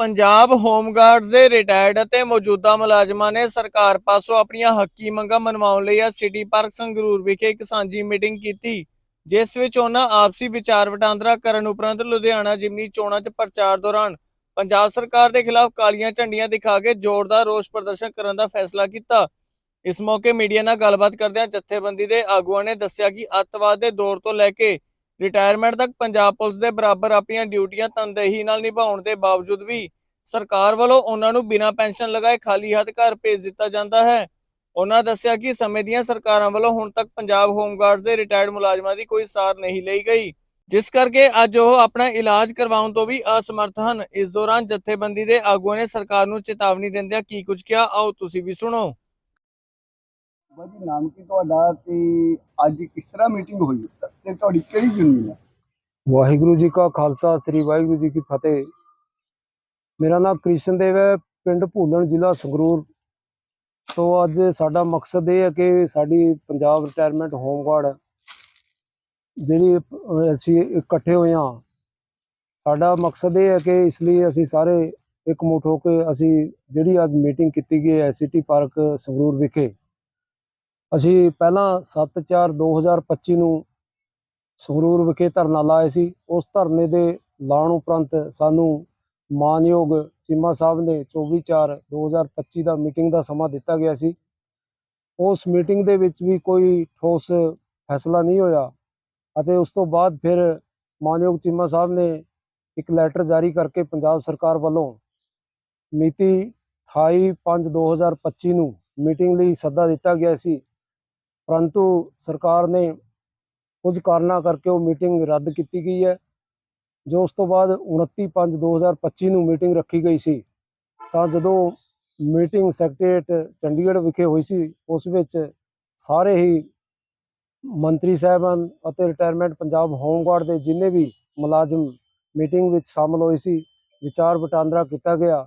ਪੰਜਾਬ ਹੋਮਗਾਰਡਸ ਦੇ ਰਿਟਾਇਰਡ ਅਤੇ ਮੌਜੂਦਾ ਮੁਲਾਜ਼ਮਾਂ ਨੇ ਸਰਕਾਰ ਪਾਸੋਂ ਆਪਣੀਆਂ ਹੱਕੀ ਮੰਗਾਂ ਮਨਵਾਉਣ ਲਈ ਆ ਸਿਟੀ ਪਾਰਕ ਸੰਗਰੂਰ ਵਿਖੇ ਇੱਕ ਸਾਂਝੀ ਮੀਟਿੰਗ ਕੀਤੀ, ਜਿਸ ਵਿੱਚ ਉਹਨਾਂ ਆਪਸੀ ਵਿਚਾਰ ਵਟਾਂਦਰਾ ਕਰਨ ਉਪਰੰਤ ਲੁਧਿਆਣਾ ਜਿਮਨੀ ਚੋਣਾਂ 'ਚ ਪ੍ਰਚਾਰ ਦੌਰਾਨ ਪੰਜਾਬ ਸਰਕਾਰ ਦੇ ਖਿਲਾਫ ਕਾਲੀਆਂ ਝੰਡੀਆਂ ਦਿਖਾ ਕੇ ਜ਼ੋਰਦਾਰ ਰੋਸ ਪ੍ਰਦਰਸ਼ਨ ਕਰਨ ਦਾ ਫੈਸਲਾ ਕੀਤਾ। ਇਸ ਮੌਕੇ ਮੀਡੀਆ ਨਾਲ ਗੱਲਬਾਤ ਕਰਦਿਆਂ ਜਥੇਬੰਦੀ ਦੇ ਆਗੂਆਂ ਨੇ ਦੱਸਿਆ ਕਿ ਅੱਤਵਾਦ ਦੇ ਦੌਰ ਤੋਂ ਲੈ ਕੇ ਰਿਟਾਇਰਮੈਂਟ ਤੱਕ ਪੰਜਾਬ ਪੁਲਿਸ ਦੇ ਬਰਾਬਰ ਆਪਣੀਆਂ ਡਿਊਟੀਆਂ ਤਨਦੇਹੀ ਨਾਲ ਨਿਭਾਉਣ ਦੇ ਬਾਵਜੂਦ ਵੀ ਸਰਕਾਰ ਵੱਲੋਂ ਉਹਨਾਂ ਨੂੰ ਬਿਨਾਂ ਪੈਨਸ਼ਨ ਲਗਾਏ ਖਾਲੀ ਹੱਥ ਘਰ ਭੇਜ ਦਿੱਤਾ ਜਾਂਦਾ ਹੈ। ਉਹਨਾਂ ਦੱਸਿਆ ਕਿ ਸਮੇਂ ਦੀਆਂ ਸਰਕਾਰਾਂ ਵੱਲੋਂ ਹੁਣ ਤੱਕ ਪੰਜਾਬ ਹੋਮਗਾਰਡਸ ਦੇ ਰਿਟਾਇਰਡ ਮੁਲਾਜ਼ਮਾਂ ਦੀ ਕੋਈ ਸਾਰ ਨਹੀਂ ਲਈ ਗਈ। ਜਿਸ ਕਰਕੇ ਅੱਜ ਉਹ ਆਪਣਾ ਇਲਾਜ ਕਰਵਾਉਣ ਤੋਂ ਵੀ ਅਸਮਰਥ ਹਨ। ਇਸ ਦੌਰਾਨ ਜਥੇਬੰਦੀ ਦੇ ਆਗੂਆਂ ਨੇ ਸਰਕਾਰ ਨੂੰ ਚੇਤਾਵਨੀ ਦਿੰਦਿਆਂ ਕੀ ਕੁਝ ਕਿਹਾ, ਆਓ ਤੁਸੀਂ ਵੀ ਸੁਣੋ। ਬਾਜੀ ਨਾਮ ਕੀ ਤੁਹਾਡਾ ਤੇ ਅੱਜ ਕਿਸ ਤਰ੍ਹਾਂ ਮੀਟਿੰਗ ਹੋਈ ਤੇ ਤੁਹਾਡੀ ਕਿਹੜੀ ਯੂਨੀਅਨ ਹੈ? ਵਾਹਿਗੁਰੂ ਜੀ ਕਾ ਖਾਲਸਾ, ਸ੍ਰੀ ਵਾਹਿਗੁਰੂ ਜੀ ਕੀ ਫਤਿਹ। ਮੇਰਾ ਨਾਮ ਕ੍ਰਿਸ਼ਨ ਦੇਵ ਹੈ, ਪਿੰਡ ਭੂਲਣ ਜ਼ਿਲ੍ਹਾ ਸੰਗਰੂਰ। ਤੋਂ ਅੱਜ ਸਾਡਾ ਮਕਸਦ ਇਹ ਹੈ ਕਿ ਸਾਡੀ ਪੰਜਾਬ ਰਿਟਾਇਰਮੈਂਟ ਹੋਮਗਾਰਡ ਜਿਹੜੀ ਅਸੀਂ ਇਕੱਠੇ ਹੋਏ ਹਾਂ, ਸਾਡਾ ਮਕਸਦ ਇਹ ਹੈ ਕਿ ਇਸ ਲਈ ਅਸੀਂ ਸਾਰੇ ਇੱਕ ਮੁੱਠ ਹੋ ਕੇ ਅਸੀਂ ਜਿਹੜੀ ਅੱਜ ਮੀਟਿੰਗ ਕੀਤੀ ਗਈ ਹੈ ਸਿਟੀ ਪਾਰਕ ਸੰਗਰੂਰ ਵਿਖੇ, ਅਸੀਂ ਪਹਿਲਾਂ 7/4/2025 ਨੂੰ ਸੰਗਰੂਰ ਵਿਖੇ ਧਰਨਾ ਲਾਇਆ ਸੀ। ਉਸ ਧਰਨੇ ਦੇ ਲਾਉਣ ਉਪਰੰਤ ਸਾਨੂੰ ਮਾਨਯੋਗ ਚੀਮਾ ਸਾਹਿਬ ਨੇ 24/4/2025 ਦਾ ਮੀਟਿੰਗ ਦਾ ਸਮਾਂ ਦਿੱਤਾ ਗਿਆ ਸੀ। ਉਸ ਮੀਟਿੰਗ ਦੇ ਵਿੱਚ ਵੀ ਕੋਈ ਠੋਸ ਫੈਸਲਾ ਨਹੀਂ ਹੋਇਆ ਅਤੇ ਉਸ ਤੋਂ ਬਾਅਦ ਫਿਰ ਮਾਨਯੋਗ ਚੀਮਾ ਸਾਹਿਬ ਨੇ ਇੱਕ ਲੈਟਰ ਜਾਰੀ ਕਰਕੇ ਪੰਜਾਬ ਸਰਕਾਰ ਵੱਲੋਂ ਮਿਤੀ 28/5/2025 ਨੂੰ ਮੀਟਿੰਗ ਲਈ ਸੱਦਾ ਦਿੱਤਾ ਗਿਆ ਸੀ। ਪਰੰਤੂ ਸਰਕਾਰ ਨੇ ਕੁਝ ਕਾਰਨਾਂ ਕਰਕੇ ਉਹ ਮੀਟਿੰਗ ਰੱਦ ਕੀਤੀ ਗਈ ਹੈ, ਜੋ ਉਸ ਤੋਂ ਬਾਅਦ 29/5/2025 ਨੂੰ ਮੀਟਿੰਗ ਰੱਖੀ ਗਈ ਸੀ। ਤਾਂ ਜਦੋਂ ਮੀਟਿੰਗ ਸੈਕਟਰੀਏਟ ਚੰਡੀਗੜ੍ਹ ਵਿਖੇ ਹੋਈ ਸੀ, ਉਸ ਵਿੱਚ ਸਾਰੇ ਹੀ ਮੰਤਰੀ ਸਾਹਿਬਾਨ ਅਤੇ ਰਿਟਾਇਰਮੈਂਟ ਪੰਜਾਬ ਹੋਮਗਾਰਡ ਦੇ ਜਿੰਨੇ ਵੀ ਮੁਲਾਜ਼ਮ ਮੀਟਿੰਗ ਵਿੱਚ ਸ਼ਾਮਲ ਹੋਏ ਸੀ, ਵਿਚਾਰ ਵਟਾਂਦਰਾ ਕੀਤਾ ਗਿਆ।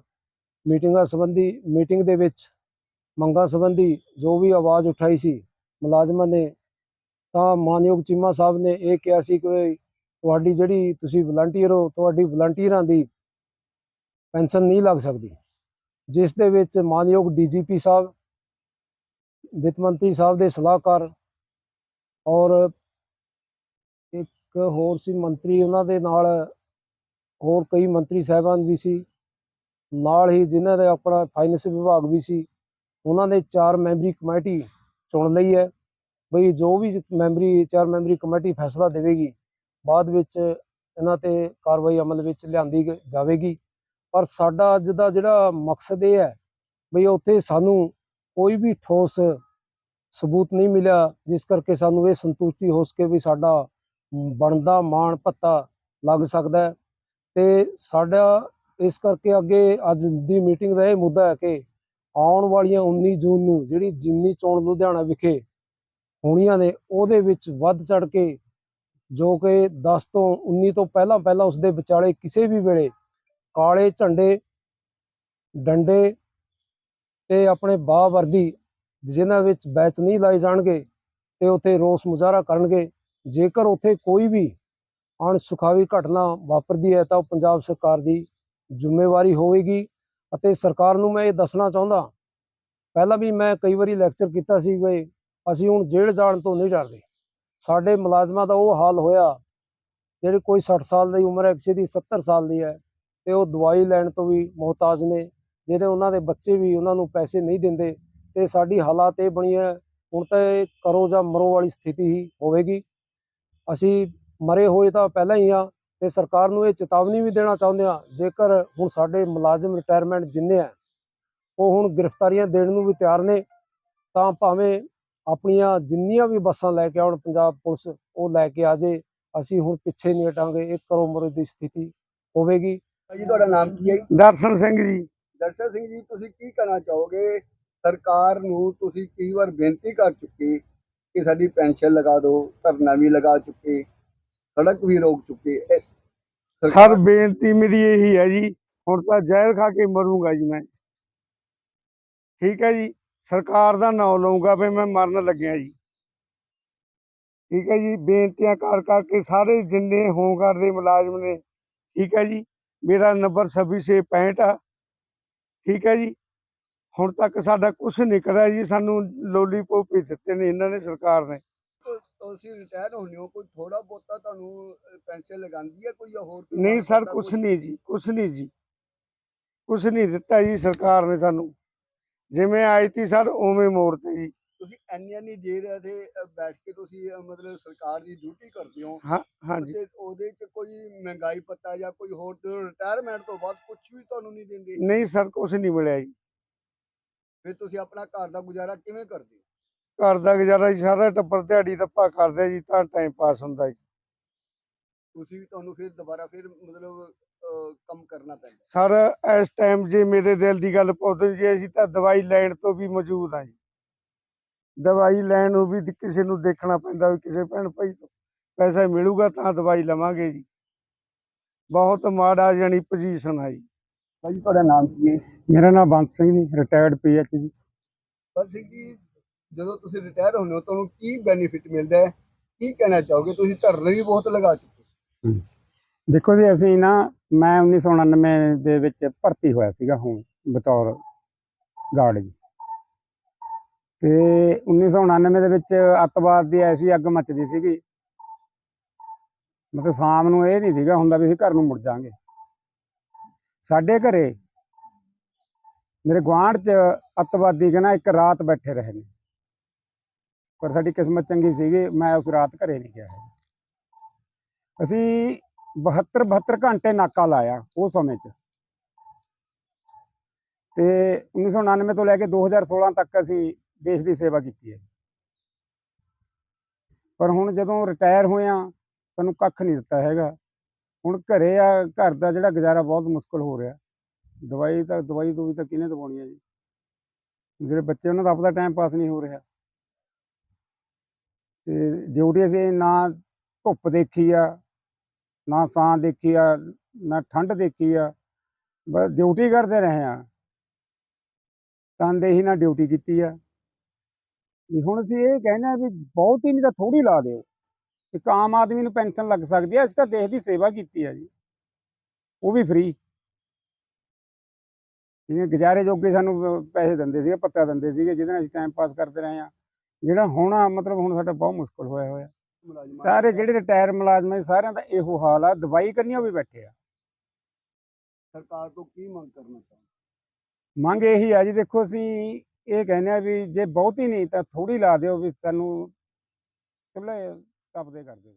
ਮੀਟਿੰਗਾਂ ਸੰਬੰਧੀ, ਮੀਟਿੰਗ ਦੇ ਵਿੱਚ ਮੰਗਾਂ ਸੰਬੰਧੀ ਜੋ ਵੀ ਆਵਾਜ਼ ਉਠਾਈ ਸੀ, ਮੁਲਾਜ਼ਮਾਂ ਨੇ ਤਾਂ ਮਾਨਯੋਗ ਚੀਮਾ ਸਾਹਿਬ ਨੇ ਇਹ ਕਿਹਾ ਸੀ ਕਿ ਤੁਹਾਡੀ ਜਿਹੜੀ ਤੁਸੀਂ ਵਲੰਟੀਅਰ ਹੋ, ਤੁਹਾਡੀ ਵਲੰਟੀਅਰਾਂ ਦੀ ਪੈਨਸ਼ਨ ਨਹੀਂ ਲੱਗ ਸਕਦੀ। ਜਿਸ ਦੇ ਵਿੱਚ ਮਾਨਯੋਗ ਡੀਜੀਪੀ ਸਾਹਿਬ, ਵਿੱਤ ਮੰਤਰੀ ਸਾਹਿਬ ਦੇ ਸਲਾਹਕਾਰ ਔਰ ਇੱਕ ਹੋਰ ਸੀ ਮੰਤਰੀ, ਉਹਨਾਂ ਦੇ ਨਾਲ ਹੋਰ ਕਈ ਮੰਤਰੀ ਸਾਹਿਬਾਨ ਵੀ ਸੀ। ਨਾਲ ਹੀ ਜਿਨ੍ਹਾਂ ਦਾ ਆਪਣਾ ਫਾਈਨੈਂਸ ਵਿਭਾਗ ਵੀ ਸੀ, ਉਹਨਾਂ ਨੇ ਚਾਰ ਮੈਂਬਰੀ ਕਮੇਟੀ ਚੁਣ ਲਈ ਹੈ। ਬਈ ਜੋ ਵੀ ਮੈਂਬਰੀ, ਚਾਰ ਮੈਂਬਰੀ ਕਮੇਟੀ ਫੈਸਲਾ ਦੇਵੇਗੀ, ਬਾਅਦ ਵਿੱਚ ਇਹਨਾਂ ਤੇ ਕਾਰਵਾਈ ਅਮਲ ਵਿੱਚ ਲਿਆਂਦੀ ਗ- ਜਾਵੇਗੀ। ਪਰ ਸਾਡਾ ਅੱਜ ਦਾ ਜਿਹੜਾ ਮਕਸਦ ਇਹ ਹੈ ਬਈ ਉੱਥੇ ਸਾਨੂੰ ਕੋਈ ਵੀ ਠੋਸ ਸਬੂਤ ਨਹੀਂ ਮਿਲਿਆ, ਜਿਸ ਕਰਕੇ ਸਾਨੂੰ ਇਹ ਸੰਤੁਸ਼ਟੀ ਹੋ ਸਕੇ ਵੀ ਸਾਡਾ ਬਣਦਾ ਮਾਣ ਭੱਤਾ ਲੱਗ ਸਕਦਾ ਹੈ। ਤੇ ਸਾਡਾ ਇਸ ਕਰਕੇ ਅੱਗੇ ਅੱਜ ਦੀ ਮੀਟਿੰਗ ਦਾ ਇਹ ਮੁੱਦਾ ਹੈ ਕਿ ਆਉਣ ਵਾਲੀਆਂ 19 ਜੂਨ ਨੂੰ ਜਿਹੜੀ ਜਿਮਨੀ ਚੋਣ ਲੁਧਿਆਣਾ ਵਿਖੇ ਹੋਣੀਆਂ ਨੇ, ਉਹਦੇ ਵਿੱਚ ਵੱਧ ਚੜ ਕੇ ਜੋ ਕਿ 10 ਤੋਂ 19 ਤੋਂ ਪਹਿਲਾਂ ਪਹਿਲਾਂ ਉਸ ਦੇ ਵਿਚਾਲੇ ਕਿਸੇ ਵੀ ਵੇਲੇ ਕਾਲੇ ਝੰਡੇ, ਡੰਡੇ ਤੇ ਆਪਣੇ ਬਾਹ ਵਰਦੀ ਜਿਨ੍ਹਾਂ ਵਿੱਚ ਬੈਚ ਨਹੀਂ ਲਾਏ ਜਾਣਗੇ ਤੇ ਉੱਥੇ ਰੋਸ ਮੁਜ਼ਾਹਰਾ ਕਰਨਗੇ। ਜੇਕਰ ਉੱਥੇ ਕੋਈ ਵੀ ਅਣਸੁਖਾਵੀ ਘਟਨਾ ਵਾਪਰਦੀ ਹੈ ਤਾਂ ਉਹ ਪੰਜਾਬ ਸਰਕਾਰ ਦੀ ਜ਼ਿੰਮੇਵਾਰੀ ਹੋਵੇਗੀ ਅਤੇ ਸਰਕਾਰ ਨੂੰ ਮੈਂ ਇਹ ਦੱਸਣਾ ਚਾਹੁੰਦਾ। ਪਹਿਲਾਂ ਵੀ ਮੈਂ ਕਈ ਵਾਰੀ ਲੈਕਚਰ ਕੀਤਾ ਸੀ ਕਿ ਅਸੀਂ ਹੁਣ ਜੇਲ੍ਹ ਜਾਣ ਤੋਂ ਨਹੀਂ ਡਰਦੇ। ਸਾਡੇ ਮੁਲਾਜ਼ਮਾਂ ਦਾ ਉਹ ਹਾਲ ਹੋਇਆ, ਜਿਹੜੇ ਕੋਈ 60 ਸਾਲ ਦੀ ਉਮਰ ਹੈ, ਕਿਸੇ ਦੀ 70 ਸਾਲ ਦੀ ਹੈ, ਤੇ ਉਹ ਦਵਾਈ ਲੈਣ ਤੋਂ ਵੀ ਮੁਹਤਾਜ ਨੇ ਜਿਹਦੇ ਉਹਨਾਂ ਦੇ ਬੱਚੇ ਵੀ ਉਹਨਾਂ ਨੂੰ ਪੈਸੇ ਨਹੀਂ ਦਿੰਦੇ, ਤੇ ਸਾਡੀ ਹਾਲਾਤ ਇਹ ਬਣੀ ਹੈ, ਹੁਣ ਤਾਂ ਇਹ ਕਰੋ ਜਾਂ ਮਰੋ ਵਾਲੀ ਸਥਿਤੀ ਹੀ ਹੋਵੇਗੀ। ਅਸੀਂ ਮਰੇ ਹੋਏ ਤਾਂ ਪਹਿਲਾਂ ਹੀ ਆ ਤੇ ਸਰਕਾਰ ਨੂੰ ਇਹ ਚੇਤਾਵਨੀ ਵੀ ਦੇਣਾ ਚਾਹੁੰਦੇ ਆ ਜੇਕਰ ਹੁਣ ਸਾਡੇ ਮੁਲਾਜ਼ਮ ਰਿਟਾਇਰਮੈਂਟ ਜਿੰਨੇ ਆ ਉਹ ਹੁਣ ਗ੍ਰਿਫਤਾਰੀਆਂ ਦੇਣ ਨੂੰ ਵੀ ਤਿਆਰ ਨੇ, ਤਾਂ ਭਾਵੇਂ ਆਪਣੀਆਂ ਜਿੰਨੀਆਂ ਵੀ ਬੱਸਾਂ ਲੈ ਕੇ ਆਉਣ ਪੰਜਾਬ ਪੁਲਿਸ ਉਹ ਲੈ ਕੇ ਆ ਜੇ ਅਸੀਂ ਹੁਣ ਪਿੱਛੇ ਨਹੀਂ ਹਟਾਂਗੇ ਇੱਕ ਕਰੋ ਮਰੋ ਦੀ ਸਥਿਤੀ ਹੋਵੇਗੀ। ਭਾਜੀ ਤੁਹਾਡਾ ਨਾਮ ਕੀ ਹੈ ਜੀ? ਦਰਸ਼ਨ ਸਿੰਘ ਜੀ। ਦਰਸ਼ਨ ਸਿੰਘ ਜੀ ਤੁਸੀਂ ਕੀ ਕਹਿਣਾ ਚਾਹੋਗੇ? ਸਰਕਾਰ ਨੂੰ ਤੁਸੀਂ ਕਈ ਵਾਰ ਬੇਨਤੀ ਕਰ ਚੁੱਕੇ ਕਿ ਸਾਡੀ ਪੈਨਸ਼ਨ ਲਗਾ ਦਿਓ ਧਰਨਾ ਵੀ ਲਗਾ ਚੁੱਕੇ ਸੜਕ ਵੀ ਰੋਕ ਚੁੱਕੇ। ਇਹ ਸਰ ਬੇਨਤੀ ਮੇਰੀ ਇਹੀ ਹੈ ਜੀ ਹੁਣ ਤਾਂ ਜ਼ਹਿਰ ਖਾ ਕੇ ਮਰੂੰਗਾ ਜੀ ਮੈਂ। ਠੀਕ ਹੈ ਜੀ। ਸਰਕਾਰ ਦਾ ਨਾਂ ਲਊਂਗਾ ਵੀ ਮੈਂ ਮਰਨ ਲੱਗਿਆ ਜੀ। ਠੀਕ ਹੈ ਜੀ ਬੇਨਤੀਆਂ ਕਰ ਕਰਕੇ ਸਾਰੇ ਜਿੰਨੇ ਹੋਮਗਾਰਡ ਦੇ ਮੁਲਾਜ਼ਮ ਨੇ ਠੀਕ ਹੈ ਜੀ ਮੇਰਾ ਨੰਬਰ 2665 ਆ। ਠੀਕ ਹੈ ਜੀ ਹੁਣ ਤੱਕ ਸਾਡਾ ਕੁਝ ਨਹੀਂ ਕਰਿਆ ਜੀ ਸਾਨੂੰ ਲੋਲੀਪੋਪ ਹੀ ਦਿੱਤੇ ਨੇ ਇਹਨਾਂ ਨੇ ਸਰਕਾਰ ਨੇ। ਤੁਸੀਂ ਰਿਟਾਇਰ ਹੋਣੇ ਹੋ ਕੋਈ ਥੋੜਾ ਬਹੁਤਾ ਤੁਹਾਨੂੰ ਪੈਨਸ਼ਨ ਲਗਾਉਂਦੀ ਹੈ ਕੋਈ ਹੋਰ ਨਹੀਂ ਸਰ ਕੁਝ? ਨਹੀਂ ਜੀ ਕੁਝ ਨਹੀਂ ਜੀ। ਕੁਝ ਨਹੀਂ ਦਿੱਤਾ ਜੀ ਸਰਕਾਰ ਨੇ ਸਾਨੂੰ। ਜਿਵੇਂ ਆਈ ਤੀ ਸਰ ਉਵੇਂ ਮੋੜਤੇ ਜੀ। ਤੁਸੀਂ ਇੰਨੀ ਇੰਨੀ ਦੇਰ ਇੱਥੇ ਬੈਠ ਕੇ ਤੁਸੀਂ ਮਤਲਬ ਸਰਕਾਰ ਦੀ ਡਿਊਟੀ ਕਰਦੇ ਹੋ। ਹਾਂ ਹਾਂਜੀ। ਤੇ ਉਹਦੇ ਚ ਕੋਈ ਮਹਿੰਗਾਈ ਪੱਤਾ ਜਾਂ ਕੋਈ ਹੋਰ ਰਿਟਾਇਰਮੈਂਟ ਤੋਂ ਬਾਅਦ ਕੁਝ ਵੀ ਤੁਹਾਨੂੰ ਨਹੀਂ ਦਿੰਦੇ? ਨਹੀਂ ਸਰ ਕੁਝ ਨਹੀਂ ਮਿਲਿਆ ਜੀ। ਫਿਰ ਤੁਸੀਂ ਆਪਣਾ ਘਰ ਦਾ ਗੁਜ਼ਾਰਾ ਕਿਵੇਂ ਕਰਦੇ ਹੋ? ਘਰ ਦਾ ਗੁਜ਼ਾਰਾ ਜੀ ਸਾਰਾ ਟੱਬਰ ਦਿਹਾੜੀ ਦੱਪਾ ਕਰਦੇ ਜੀ ਤਾਂ ਟਾਈਮ ਪਾਸ ਹੁੰਦਾ ਜੀ। ਤੁਸੀਂ ਵੀ ਤੁਹਾਨੂੰ ਫਿਰ ਦੁਬਾਰਾ ਫਿਰ ਮਤਲਬ ਕੰਮ ਕਰਨਾ ਪੈਂਦਾ। ਸਰ ਇਸ ਟਾਈਮ ਜੇ ਮੇਰੇ ਦਿਲ ਦੀ ਗੱਲ ਪੁੱਛਦੇ ਜੀ ਅਸੀਂ ਤਾਂ ਦਵਾਈ ਲੈਣ ਤੋਂ ਵੀ ਮੌਜੂਦ ਹਾਂ ਜੀ। ਦਵਾਈ ਲੈਣ ਨੂੰ ਵੀ ਕਿਸੇ ਨੂੰ ਦੇਖਣਾ ਪੈਂਦਾ ਵੀ ਕਿਸੇ ਭੈਣ ਭਾਈ ਤੋਂ। ਪੈਸਾ ਮਿਲੂਗਾ ਤਾਂ ਦਵਾਈ ਲਵਾਂਗੇ ਜੀ। ਬਹੁਤ ਮਾੜਾ ਜਾਨੀ ਪੋਜੀਸ਼ਨ ਆ ਜੀ। ਭਾਜੀ ਤੁਹਾਡਾ ਨਾਮ ਕੀ ਹੈ? ਮੇਰਾ ਨਾਮ ਬੰਤ ਸਿੰਘ ਜੀ ਰਿਟਾਇਰਡ ਪੀਐਚ ਜੀ। ਬਸ ਕਿ ਜਦੋਂ ਤੁਸੀਂ ਰਿਟਾਇਰ ਹੁੰਦੇ ਹੋ ਤੁਹਾਨੂੰ ਕੀ ਬੈਨੀਫਿਟ ਮਿਲਦਾ ਹੈ? ਕੀ ਕਹਿਣਾ ਚਾਹੋਗੇ? ਤੁਸੀਂ ਧਰਨੇ ਵੀ ਬਹੁਤ ਲਗਾ ਚੁੱਕੇ ਹੋ। ਦੇਖੋ ਜੀ, ਅਸੀਂ ਨਾ, ਮੈਂ 1999 ਦੇ ਵਿੱਚ ਭਰਤੀ ਹੋਇਆ ਸੀਗਾ ਹੁਣ, ਬਤੌਰ ਗਾਰਡ ਜੀ। ਤੇ 1999 ਦੇ ਵਿੱਚ ਅੱਤਵਾਦ ਦੀ ਐਸੀ ਅੱਗ ਮੱਚਦੀ ਸੀਗੀ। ਮਤਲਬ ਸ਼ਾਮ ਨੂੰ ਇਹ ਨਹੀਂ ਸੀਗਾ ਹੁੰਦਾ ਵੀ ਅਸੀਂ ਘਰ ਨੂੰ ਮੁੜ ਜਾਾਂਗੇ ਸਾਡੇ ਘਰੇ ਮੇਰੇ ਗੁਆਂਢ 'ਚ ਅੱਤਵਾਦੀ ਕਹਿੰਦਾ ਇੱਕ ਰਾਤ ਬੈਠੇ ਰਹੇ ਨੇ। ਪਰ ਸਾਡੀ ਕਿਸਮਤ ਚੰਗੀ ਸੀਗੀ, ਮੈਂ ਉਸ ਰਾਤ ਘਰੇ ਨਹੀਂ ਗਿਆ। ਹੈਗਾ। ਅਸੀਂ 72 72 ਘੰਟੇ ਨਾਕਾ ਲਾਇਆ ਉਹ ਸਮੇਂ 'ਚ। ਤੇ 1999 ਤੋਂ ਲੈ ਕੇ 2016 ਤੱਕ ਅਸੀਂ ਦੇਸ਼ ਦੀ ਸੇਵਾ ਕੀਤੀ ਹੈ। ਪਰ ਹੁਣ ਜਦੋਂ ਰਿਟਾਇਰ ਹੋਇਆ ਸਾਨੂੰ ਕੱਖ ਨਹੀਂ ਦਿੱਤਾ ਹੈਗਾ। ਹੁਣ ਘਰੇ ਆ, ਘਰ ਦਾ ਜਿਹੜਾ ਗੁਜ਼ਾਰਾ ਬਹੁਤ ਮੁਸ਼ਕਲ ਹੋ ਰਿਹਾ। ਦਵਾਈ ਤਾਂ, ਦਵਾਈ ਤੋਂ ਵੀ ਤਾਂ ਕਿਹਨੇ ਦਵਾਉਣੀ ਹੈ ਜੀ? ਜਿਹੜੇ ਬੱਚੇ ਉਹਨਾਂ ਦਾ ਆਪਦਾ ਟਾਈਮ ਪਾਸ ਨਹੀਂ ਹੋ ਰਿਹਾ। ਤੇ ਡਿਊਟੀ ਅਸੀਂ ਨਾ ਧੁੱਪ ਦੇਖੀ ਆ ਨਾ ਸਾਂ ਦੇਖੀ ਆ, ਨਾ ਠੰਡ ਦੇਖੀ ਆ, ਬਸ ਡਿਊਟੀ ਕਰਦੇ ਰਹੇ ਆ। ਤਨਦੇਹੀ ਨਾਲ ਡਿਊਟੀ ਕੀਤੀ ਆ। ਵੀ ਹੁਣ ਅਸੀਂ ਇਹ ਕਹਿੰਦੇ ਆ ਵੀ ਬਹੁਤ ਹੀ ਨਹੀਂ ਤਾਂ ਥੋੜੀ ਲਾ ਦਿਓ। ਇੱਕ ਆਮ ਆਦਮੀ ਨੂੰ ਪੈਨਸ਼ਨ ਲੱਗ ਸਕਦੀ ਆ, ਅਸੀਂ ਤਾਂ ਦੇਸ਼ ਦੀ ਸੇਵਾ ਕੀਤੀ ਆ ਜੀ। ਉਹ ਵੀ ਫ੍ਰੀ ਜਿਵੇਂ ਗੁਜ਼ਾਰੇ ਜੋਗੇ ਸਾਨੂੰ ਅਹ ਪੈਸੇ ਦਿੰਦੇ ਸੀਗੇ, ਪੱਤਾ ਦਿੰਦੇ ਸੀਗੇ, ਜਿਹਦੇ ਨਾਲ ਅਸੀਂ ਟਾਈਮ ਪਾਸ ਕਰਦੇ ਰਹੇ ਆ। ਜਿਹੜਾ ਹੁਣ ਮਤਲਬ ਹੁਣ ਸਾਡਾ ਬਹੁਤ ਮੁਸ਼ਕਲ ਹੋਇਆ ਹੋਇਆ। ਸਾਰੇ। ਜਿਹੜੇ ਰਿਟਾਇਰ ਮੁਲਾਜ਼ਮ ਹੈ ਸਾਰਿਆਂ ਦਾ ਇਹੋ ਹਾਲ ਆ ਦਵਾਈ ਕਰਨੀਆਂ ਵੀ ਬੈਠੇ ਆ। ਸਰਕਾਰ ਤੋਂ ਕੀ ਮੰਗ ਕਰਨਾ ਚਾਹੁੰਦੇ? ਮੰਗ ਇਹੀ ਆ ਜੀ ਦੇਖੋ ਅਸੀਂ ਇਹ ਕਹਿੰਦੇ ਆ ਵੀ ਜੇ ਬਹੁਤੀ ਨਹੀਂ ਤਾਂ ਥੋੜੀ ਲਾ ਦਿਓ ਵੀ ਸਾਨੂੰ ਚੁੱਲ੍ਹੇ ਤਪਦੇ ਕਰ ਦਿਓ